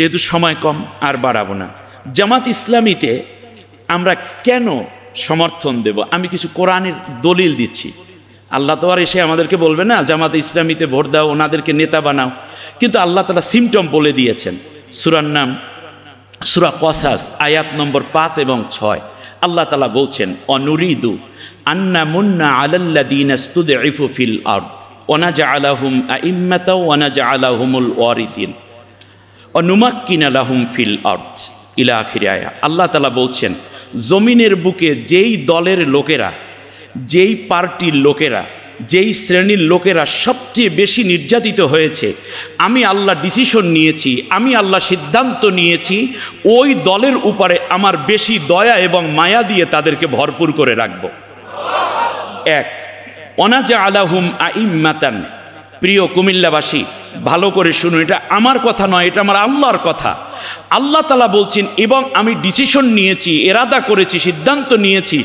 যেহেতু সময় কম, আর বাড়াবো না। জামাত ইসলামীতে আমরা কেন সমর্থন দেব? আমি কিছু কোরআনের দলিল দিচ্ছি। আল্লাহ তো আর এসে আমাদেরকে বলবে না, জামাত ইসলামীতে ভোট দাও, ওনাদেরকে নেতা বানাও। কিন্তু আল্লাহ তালা সিমটম বলে দিয়েছেন। সুরার নাম, সুরা কসাস, আয়াত নম্বর পাঁচ এবং ছয়। আল্লাহ তালা বলছেন, অনুরিদু আন্না মুন্না আলাল্লাদিন ইফু ফিল আর্থ ওনাজা আলাহুম আইম্মাতা ওনাজা আলাহুমুল ওয়ারিথিন অনুমাক্কিন আলাহুম ফিল আর্থ ইলা আল্লাহ তালা বলছেন, জমিনের বুকে যেই দলের লোকেরা, যেই পার্টির লোকেরা, যেই শ্রেণির লোকেরা সবচেয়ে বেশি নির্যাতিত হয়েছে, আমি আল্লাহ ডিসিশন নিয়েছি, আমি আল্লাহ সিদ্ধান্ত নিয়েছি, ওই দলের উপরে আমার বেশি দয়া এবং মায়া দিয়ে তাদেরকে ভরপুর করে রাখব। এক, অনাজা আলাহুম আইম্মাতান প্রিয় কুমিল্লাবাসী, ভালো করে শুনুন, এটা আমার কথা নয়, এটা আমার আল্লাহর কথা। আল্লাহ তালা বলছেন, এবং আমি ডিসিশন নিয়েছি, এরাদা করেছি, সিদ্ধান্ত নিয়েছি,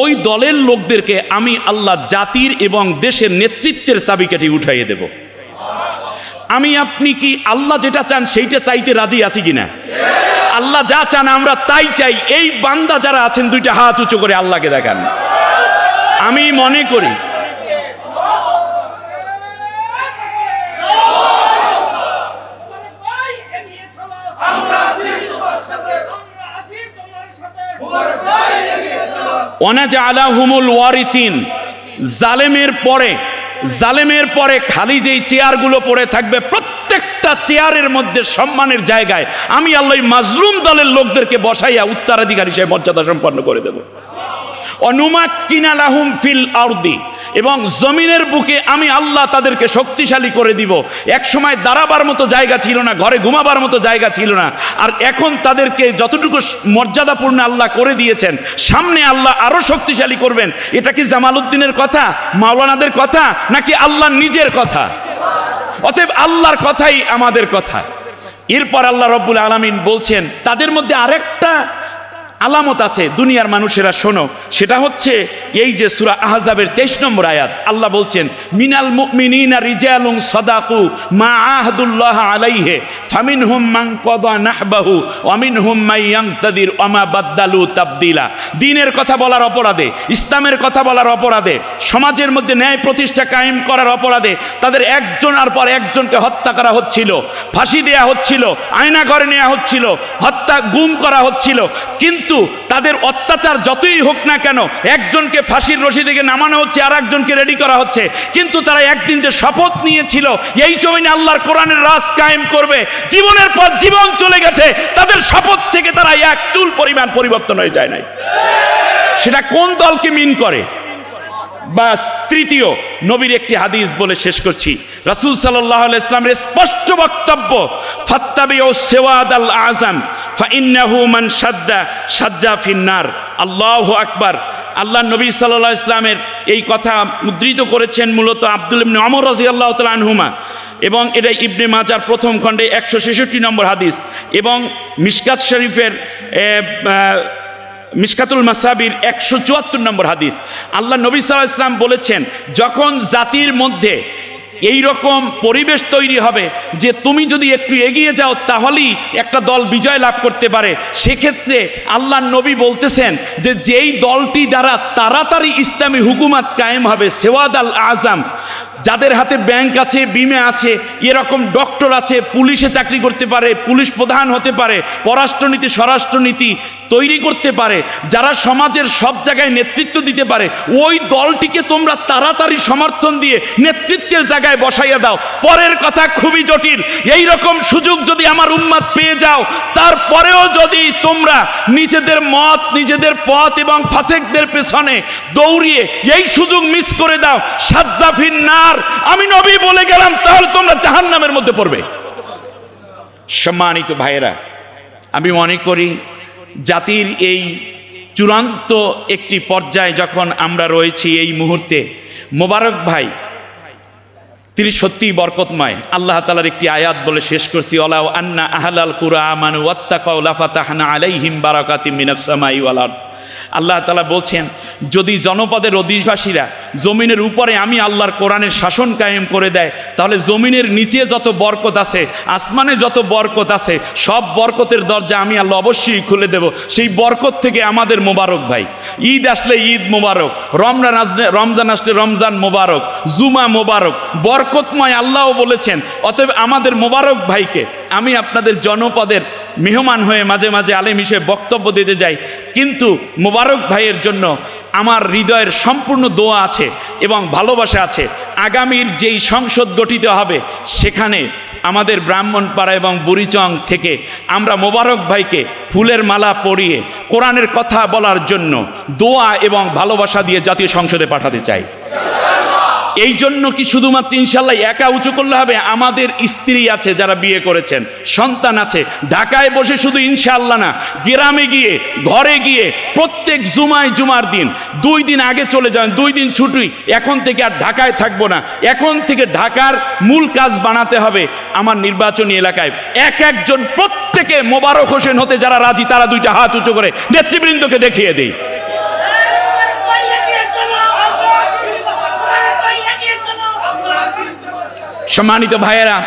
ওই দলের লোকদেরকে আমি আল্লাহ জাতির এবং দেশের নেতৃত্বের চাবিকাঠি উঠাইয়ে দেব। আমি, আপনি কি আল্লাহ যেটা চান, সেইটা চাইতে রাজি আছি কিনা? আল্লাহ যা চান, আমরা তাই চাই। এই বান্দা যারা আছেন, দুইটা হাত উঁচু করে আল্লাহকে দেখান। আমি মনে করি অনাজা আলাহুমুল ওয়ারিথিন জালেমের পরে জালেমের পরে খালি যেই চেয়ারগুলো পড়ে থাকবে, প্রত্যেকটা চেয়ারের মধ্যে সম্মানের জায়গায় আমি আল্লাহ মাজলুম দলের লোকদেরকে বসাইয়া উত্তরাধিকার হিসেবে মর্যাদা সম্পন্ন করে দেব। অনুমাক্কিনালাহুম ফিল আরদি। এবং জমিনের বুকে আমি আল্লাহ তাদেরকে শক্তিশালী করে দিব। এক সময় দাঁড়াবার মতো জায়গা ছিল না, ঘরে ঘুমাবার মতো জায়গা ছিল না। আর এখন তাদেরকে যতটুকু মর্যাদাপূর্ণ আল্লাহ করে দিয়েছেন, সামনে আল্লাহ আরও শক্তিশালী করবেন। এটা কি জামাল উদ্দিনের কথা, মাওলানাদের কথা, নাকি আল্লাহ নিজের কথা? অতএব আল্লাহর কথাই আমাদের কথা। এরপর আল্লাহ রব্বুল আলমিন বলছেন, তাদের মধ্যে আরেকটা আলামত আছে দুনিয়ার মানুষেরা, শোনো, সেটা হচ্ছে এই যে সুরা আহজাবের তেইশ নম্বর আয়াত। আল্লাহ বলছেন, মিনাল মুমিনিনা রিজালুন সাদাকু মা আহদুল্লাহ আলাইহে হুম মাং কদা নাহবাহু অমিন হুম মাই ইয়াংতাদির অমা বাদ্দালু তাবদিলা। দিনের কথা বলার অপরাধে, ইসলামের কথা বলার অপরাধে, সমাজের মধ্যে ন্যায় প্রতিষ্ঠা কায়েম করার অপরাধে তাদের একজনের পর একজনকে হত্যা করা হচ্ছিল, ফাঁসি দেয়া হচ্ছিল, আয়না ঘরে নেওয়া হচ্ছিল, হত্যা, গুম করা হচ্ছিল। কিন্তু তাদের অত্যাচার যতই হোক না কেন, একজনকে ফাঁসির রশি থেকে নামানো হচ্ছে আর একজনকে রেডি করা হচ্ছে। কিন্তু তারা একদিন যে শপথ নিয়েছিল, এই জমিনে আল্লাহর কোরআনের রাজ কায়েম করবে, জীবনের পর জীবন চলে গেছে, তাদের শপথ থেকে তারা এক চুল পরিমাণ পরিবর্তন হয়ে যায় নাই। সেটা কোন দলকে মিন করে? বা তৃতীয়, নবীর একটি হাদিস বলে শেষ করছি। রাসুল সাল্লাহ ইসলামের স্পষ্ট বক্তব্য ফাত্তাবি ও সেওয়াদ আল আজম সাদ্দা ফিন্নার। আল্লাহ আকবার। আল্লাহ নবী সাল্লাহ ইসলামের এই কথা উদ্ধৃত করেছেন মূলত আব্দুল ইবনে অমর রাজি আল্লাহ আনহুমা। এবং এটা ইবনে মাজার প্রথম খণ্ডে একশো ছেষট্টি নম্বর হাদিস। এবং মিসকাত শরীফের মিসকাতুল মাসাবির একশো চুয়াত্তর নম্বর হাদিস। আল্লাহ নবী সাল্লাহ ইসলাম বলেছেন, যখন জাতির মধ্যে এই রকম পরিবেশ তৈরি হবে যে তুমি যদি একটু এগিয়ে যাও, তাহলেই একটা দল বিজয় লাভ করতে পারে। সেক্ষেত্রে আল্লাহ নবী বলতেছেন যে যেই দলটি দ্বারা তাড়াতাড়ি ইসলামী হুকুমাত কায়েম হবে, সেওয়াদ আল আজম যাদের হাতে ব্যাংক আছে, বিমে আছে, এরকম ডক্টর আছে, পুলিশে চাকরি করতে পারে, পুলিশ প্রধান হতে পারে, পররাষ্ট্রনীতি, স্বরাষ্ট্রনীতি তৈরি করতে পারে, যারা সমাজের সব জায়গায় নেতৃত্ব দিতে পারে, ওই দলটিকে তোমরা তাড়াতাড়ি সমর্থন দিয়ে নেতৃত্বের জায়গায় বসাইয়া দাও। পরের কথা খুবই জটিল এই রকম সুযোগ যদি আমার উন্মাদ পেয়ে যাও, তারপরেও যদি তোমরা নিজেদের মত, নিজেদের পথ এবং ফাসেকদের পেছনে দৌড়িয়ে এই সুযোগ মিস করে দাও, সাজ্জাফিন নার আমি নবী বলে গেলাম, তাহলে তোমরা জাহান্নামের মধ্যে পড়বে। সম্মানিত ভাইয়েরা, আমি মনে করি জাতির এই চূড়ান্ত একটি পর্যায়ে যখন আমরা রয়েছি এই মুহূর্তে, মোবারক ভাই, তিনি সত্যিই বরকতময়। আল্লাহ তালার একটি আয়াত বলে শেষ করছি অলাউ আন্না আহলাল কুরা আমানু ওয়াত্তাকাউ লাফাতাহনা আলাইহিম বারাকাতিম মিনাস সামাই ওয়াল আল্লাহ তালা বলছেন, যদি জনপদের অধিবাসীরা জমিনের উপরে আমি আল্লাহর কোরআনের শাসন কায়েম করে দেয়, তাহলে জমিনের নিচে যত বরকত আছে, আসমানে যত বরকত আছে, সব বরকতের দরজা আমি আল্লাহ অবশ্যই খুলে দেব। সেই বরকত থেকে আমাদের মোবারক ভাই। ঈদ আসলে ঈদ মোবারক, রমজান আসলে রমজান আসলে রমজান মোবারক, জুমা মোবারক। বরকতময় আল্লাহও বলেছেন, অতএব আমাদের মোবারক ভাইকে আমি আপনাদের জনপদের মেহমান হয়ে মাঝে মাঝে আলেম হিসেবে বক্তব্য দিতে যাই। কিন্তু মোবারক ভাইয়ের জন্য আমার হৃদয়ের সম্পূর্ণ দোয়া আছে এবং ভালোবাসা আছে। আগামীর যেই সংসদ গঠিত হবে, সেখানে আমাদের ব্রাহ্মণপাড়া এবং বুড়িচং থেকে আমরা মোবারক ভাইকে ফুলের মালা পরিয়ে কোরআনের কথা বলার জন্য দোয়া এবং ভালোবাসা দিয়ে জাতীয় সংসদে পাঠাতে চাই। এই জন্য কি শুধুমাত্র ইনশাল্লাহ একা উঁচু করলে হবে? আমাদের স্ত্রী আছে যারা বিয়ে করেছেন, সন্তান আছে। ঢাকায় বসে শুধু ইনশাল্লাহ না, গ্রামে গিয়ে, ঘরে গিয়ে, প্রত্যেক জুমায় জুমার দিন, দুই দিন আগে চলে যান, দুই দিন ছুটি, এখন থেকে আর ঢাকায় থাকব না। এখন থেকে ঢাকার মূল কাজ বানাতে হবে আমার নির্বাচনী এলাকায়। এক একজন প্রত্যেকে মোবারক হোসেন হতে যারা রাজি, তারা দুইটা হাত উঁচু করে নেতৃবৃন্দকে দেখিয়ে দেই। সম্মানিত ভাইয়েরা,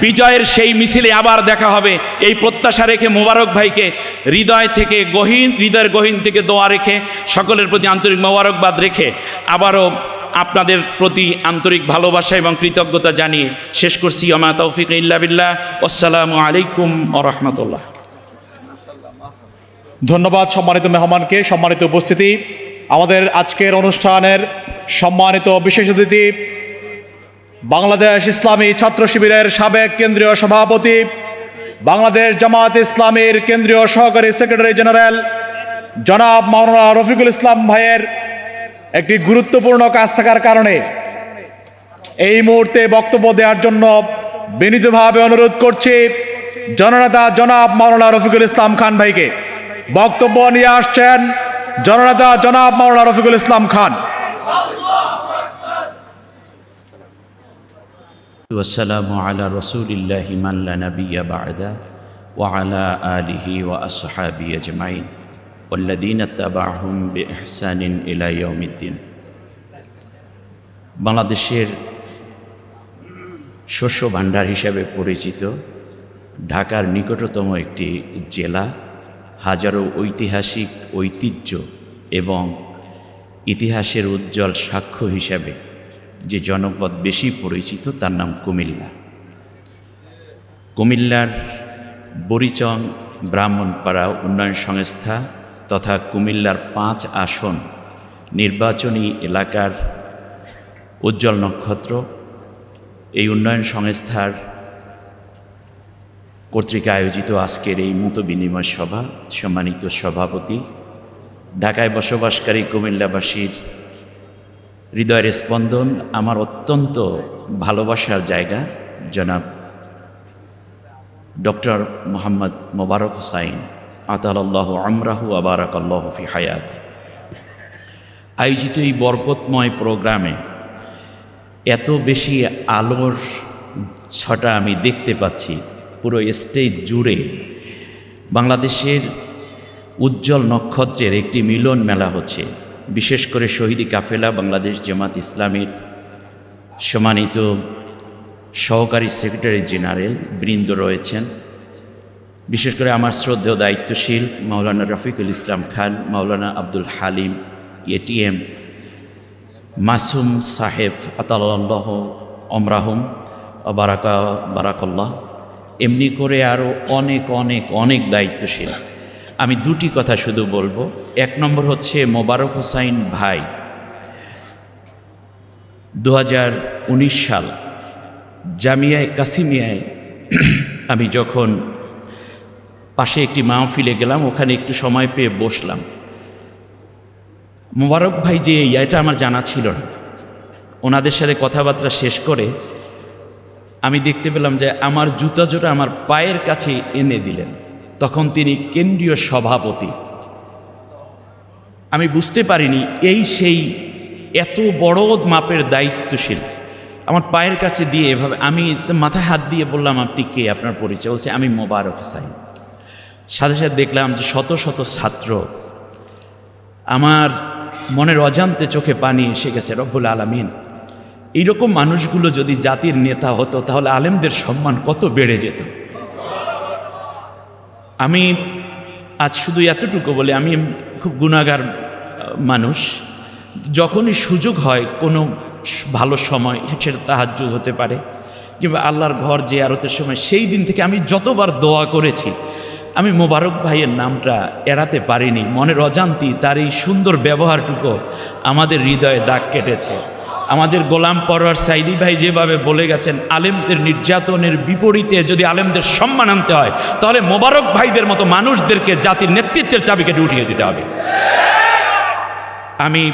বিজয়ের সেই মিছিলে আবার দেখা হবে। এই প্রত্যাশা রেখে মোবারক ভাইকে হৃদয় থেকে গহীন, হৃদয়ের গহীন থেকে দোয়া রেখে, সকলের প্রতি আন্তরিক মোবারকবাদ রেখে আবারও আপনাদের প্রতি আন্তরিক ভালোবাসা এবং কৃতজ্ঞতা জানিয়ে শেষ করছি। আমা তৌফিক ইল্লা বিল্লাহ। আসসালামু আলাইকুম ও ধন্যবাদ সম্মানিত মেহমানকে, সম্মানিত উপস্থিতি। আমাদের আজকের অনুষ্ঠানের সম্মানিত বিশেষ অতিথি বাংলাদেশ ইসলামী ছাত্র শিবিরের সাবেক কেন্দ্রীয় সভাপতি, বাংলাদেশ জামাত ইসলামীর কেন্দ্রীয় সহকারী সেক্রেটারি জেনারেল জনাব মাওলানা রফিকুল ইসলাম ভাইয়ের একটি গুরুত্বপূর্ণ কাজ থাকার কারণে এই মুহূর্তে বক্তব্য দেওয়ার জন্য বিনীতভাবে অনুরোধ করছি জননেতা জনাব মাওলানা রফিকুল ইসলাম খান ভাইকে। বক্তব্য নিয়ে আসছেন জননেতা জনাব মাওলানা রফিকুল ইসলাম খান। والسلام على رسول الله من لا نبي بعده وعلى آله وأصحابه أجمعين والذين اتبعهم بإحسان إلى يوم الدين বাংলাদেশের শস্য ভাণ্ডার হিসাবে পরিচিত ঢাকার নিকটতম একটি জেলা হাজারো ঐতিহাসিক ঐতিহ্য এবং ইতিহাসের উজ্জ্বল সাক্ষ্য হিসাবে যে জনপদ বেশি পরিচিত, তার নাম কুমিল্লা। কুমিল্লার বরিচং ব্রাহ্মণপাড়া উন্নয়ন সংস্থা তথা কুমিল্লার পাঁচ আসন নির্বাচনী এলাকার উজ্জ্বল নক্ষত্র এই উন্নয়ন সংস্থার কর্তৃক আয়োজিত আজকের এই মতো বিনিময় সভা, সম্মানিত সভাপতি, ঢাকায় বসবাসকারী কুমিল্লাবাসীর হৃদয়ের স্পন্দন আমার অত্যন্ত ভালোবাসার জায়গা, জনাব ডক্টর মোহাম্মদ মোবারক হুসাইন। আতাল্লাহ আমরাহু আবারাক আল্লাহ ফি হায়াত। আয়োজিত এই বরকতময় প্রোগ্রামে এত বেশি আলোর ছটা আমি দেখতে পাচ্ছি, পুরো স্টেজ জুড়ে। বাংলাদেশের উজ্জ্বল নক্ষত্রের একটি মিলন মেলা হচ্ছে। বিশেষ করে শহীদি কাফেলা বাংলাদেশ জামাত ইসলামীর সম্মানিত সহকারী সেক্রেটারি জেনারেল বৃন্দ রয়েছেন। বিশেষ করে আমার শ্রদ্ধেয় দায়িত্বশীল মাওলানা রফিকুল ইসলাম খান, মাওলানা আব্দুল হালিম এটিএম, মাসুম সাহেব আতাল্লাহ অমরাহম, বারাকা বারাকল্লাহ। এমনি করে আরও অনেক অনেক অনেক দায়িত্বশীল। আমি দুটি কথা শুধু বলব। এক নম্বর হচ্ছে মোবারক হোসাইন ভাই দু হাজার উনিশ সাল, জামিয়ায়, কাসিমিয়ায় আমি যখন পাশে একটি মাহফিলে গেলাম, ওখানে একটু সময় পেয়ে বসলাম। মোবারক ভাই যে, এটা আমার জানা ছিল না। ওনাদের সাথে কথাবার্তা শেষ করে আমি দেখতে পেলাম যে, আমার জুতা জোড়া আমার পায়ের কাছে এনে দিলেন। তখন তিনি কেন্দ্রীয় সভাপতি। আমি বুঝতে পারিনি, এই সেই এত বড় মাপের দায়িত্বশীল। আমার পায়ের কাছে দিয়ে এভাবে, আমি মাথায় হাত দিয়ে বললাম, আপনি কে? আপনার পরিচয়? বলছে, আমি মোবারক হোসাইন। সাথে সাথে দেখলাম যে শত শত ছাত্র আমার মনের অজান্তে চোখে পানি এসে গেছে, রব্বুল আলমিন। এইরকম মানুষগুলো যদি জাতির নেতা হতো, তাহলে আলেমদের সম্মান কত বেড়ে যেত। আমি আজ শুধু এতটুকু বলে, আমি খুব গুণাগার মানুষ। যখনই সুযোগ হয়, কোনো ভালো সময় সেটা তাহাজ্জুদ হতে পারে, কিংবা আল্লাহর ঘর যে আরতের সময়, সেই দিন থেকে আমি যতবার দোয়া করেছি আমি মোবারক ভাইয়ের নামটা এড়াতে পারিনি। মনের অজান্তি তার এই সুন্দর ব্যবহারটুকু আমাদের হৃদয়ে দাগ কেটেছে। আমাদের গোলাম পরোয়ার সাইদি ভাই যেভাবে বলে গেছেন, আলেমদের নির্যাতনের বিপরীতে যদি আলেমদের সম্মান আনতে হয়, তাহলে মোবারক ভাইদের মতো মানুষদেরকে জাতির নেতৃত্বের চাবি কেটে উঠিয়ে দিতে হবে। আমি